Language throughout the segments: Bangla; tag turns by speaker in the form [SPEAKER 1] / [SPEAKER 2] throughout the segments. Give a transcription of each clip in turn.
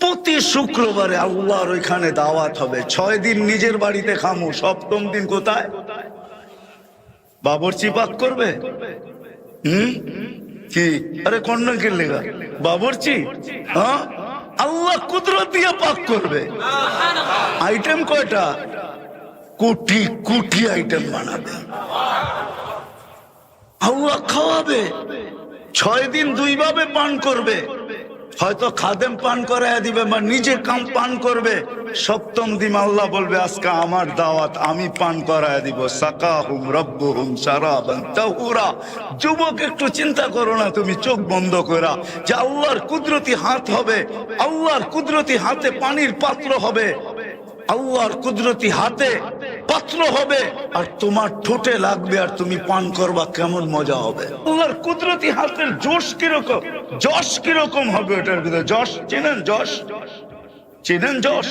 [SPEAKER 1] প্রতি শুক্রবারে আল্লাহর ওইখানে দাওয়াত হবে। ছয় দিন নিজের বাড়িতে খামু, সপ্তম দিন কোথায়? বাবরচি পাক করবে? হুম? কি? আরে কন্যা কে লেগা? বাবরচি? হ্যাঁ? আল্লাহ কুদরত দিয়ে পাক করবে। আইটেম কয়টা? কোটি কোটি আইটেম বানাবে। আল্লাহ খাওয়াবে। ছয় দিন দুইভাবে পান করবে। হয়তো খাদেম পান করায় দিবে বা নিজে কাম পান করবে, সপ্তম দিন আল্লাহ বলবে, আজকে আমার দাওয়াত আমি পান করায় দিব। সাকা হুম রব্বু হুম তাহুরা। যুবক, একটু চিন্তা করো না, তুমি চোখ বন্ধ করা যে আল্লাহর কুদরতি হাত হবে, আল্লাহর কুদরতি হাতে পানির পাত্র হবে। আল্লাহর কুদরতি হাতে পাত্র হবে। আর তোমার ঠোঁটে লাগবে আর তুমি পান করবা, কেমন মজা হবে। আল্লাহর কুদরতি হাতের জোশ কীরকম? যশ কীরকম হবে ওটার ভিতরে? যশ চেনেন যশ চেনেন যশ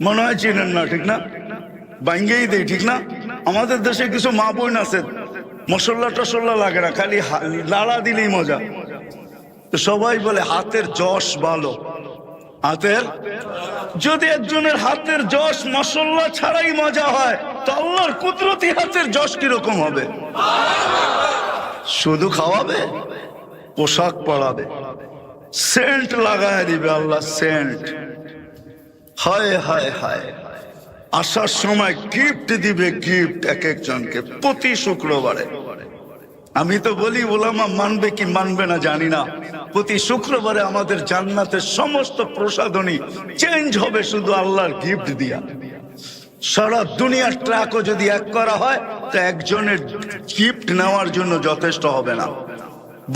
[SPEAKER 1] মনে হয় চেনেন না, ঠিক না? বাঙ্গেই দেই, ঠিক না? আমাদের দেশে কিছু মা বোন আছে মশলা টসল্লা লাগে না, খালি লাড়া দিলেই মজা। সবাই বলে, হাতের যশ ভালো। হাতের? যদি একজনের হাতের যশ মশল্লা ছাড়াই মজা হয়, তো আল্লাহর কুদরতি হাতের যশ কীরকম হবে? শুধু খাওয়াবে? পোশাক পরাবে? সেন্ট লাগায় দিবে আল্লাহ, সেন্ট। হায় হায় হায়। আসার সময় গিফট দিবে গিফট এক একজনকে প্রতি শুক্রবারে। আমি তো বলি, ওলামা মানবে কি মানবে না জানি না। প্রতি শুক্রবারে আমাদের জান্নাতের সমস্ত প্রসাধনী চেঞ্জ হবে শুধু আল্লাহর গিফট দিয়া। সারা দুনিয়ার ট্রাকও যদি এক করা হয়, তো একজনের গিফট নেওয়ার জন্য যথেষ্ট হবে না।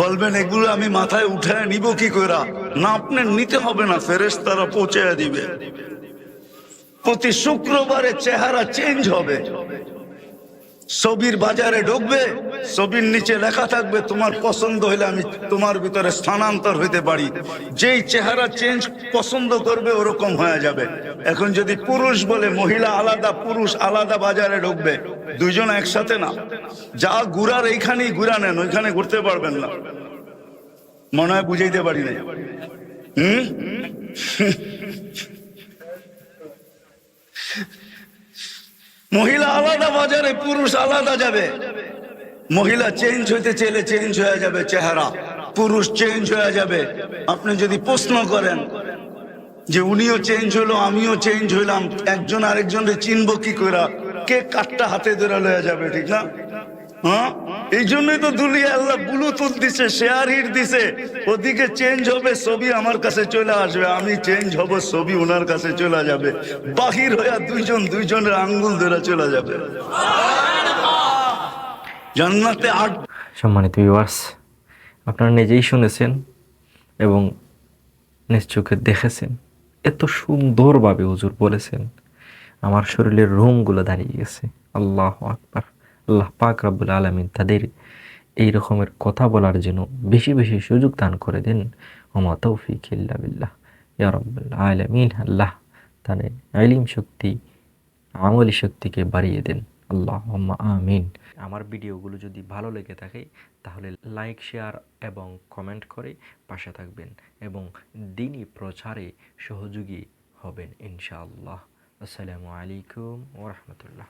[SPEAKER 1] বলবেন, এগুলো আমি মাথায় উঠে নিব কি করে না, আপনার নিতে হবে না ফেরেস তারা পৌঁছে দিবে। প্রতি শুক্রবারে চেহারা চেঞ্জ হবে। ছবির বাজারে ঢুকবে, ছবির নিচে লেখা থাকবে, তোমার পছন্দ হইলে আমি তোমার ভিতরে স্থানান্তর হইতে পারি। যেই চেহারা চেঞ্জ পছন্দ করবে, ওরকম হয়ে যাবে। এখন যদি পুরুষ বলে, মহিলা আলাদা, পুরুষ আলাদা বাজারে ঢুকবে। দুইজন একসাথে না। যা ঘুরার এইখানেই ঘুরা নেন, ওইখানে ঘুরতে পারবেন না। মনে হয় বুঝাইতে পারি না হুম? মহিলা আলাদা বাজারে, পুরুষ আলাদা যাবে। মহিলা চেঞ্জ হইতে চেলে চেঞ্জ হয়ে যাবে চেহারা। পুরুষ চেঞ্জ হয়ে যাবে। আপনি যদি প্রশ্ন করেন যে উনিও চেঞ্জ হলো, আমিও চেঞ্জ হইলাম, একজন আরেকজনকে চিনব কি করে কে কাঠটা হাতে ধরে লয়ে যাবে, ঠিক না? হ্যাঁ? এই জন্যই তো দুলিয়া আল্লাহ ব্লুটুথ দিছে শেয়ার হিট দিছে। ওদিকে চেঞ্জ হবে, ছবি আমার কাছে চলে আসবে। আমি চেঞ্জ হব, ছবি ওনার কাছে চলে যাবে। বাহির হইয়া দুইজন, দুইজনের আঙ্গুল ধরে চলে যাবে। জান্নাতে আট
[SPEAKER 2] সম্মানিত ভিউয়ার্স আপনারা নিজেই শুনেছেন এবং নিজ চোখে দেখেছেন। এত সুন্দরভাবে হুজুর বলেছেন, আমার শরীরের রোমগুলো দাঁড়িয়ে গেছে। আল্লাহ আকবার। আল্লাহ পাক রাব্বুল আলমিন তাদের এই রকমের কথা বলার জন্য বেশি বেশি সুযোগ দান করে দেন। ওমা তৌফিক ইল্লা বিল্লাহ। আলামিন, আল্লাহ তাদের আলিম শক্তি, আমলি শক্তিকে বাড়িয়ে দেন। আল্লাহ আমিন। আমার ভিডিওগুলো যদি ভালো লেগে থাকে, তাহলে লাইক, শেয়ার এবং কমেন্ট করে পাশে থাকবেন এবং দিনই প্রচারে সহযোগী হবেন ইনশাআল্লাহ। আসসালামু আলাইকুম ওরহমতুল্লাহ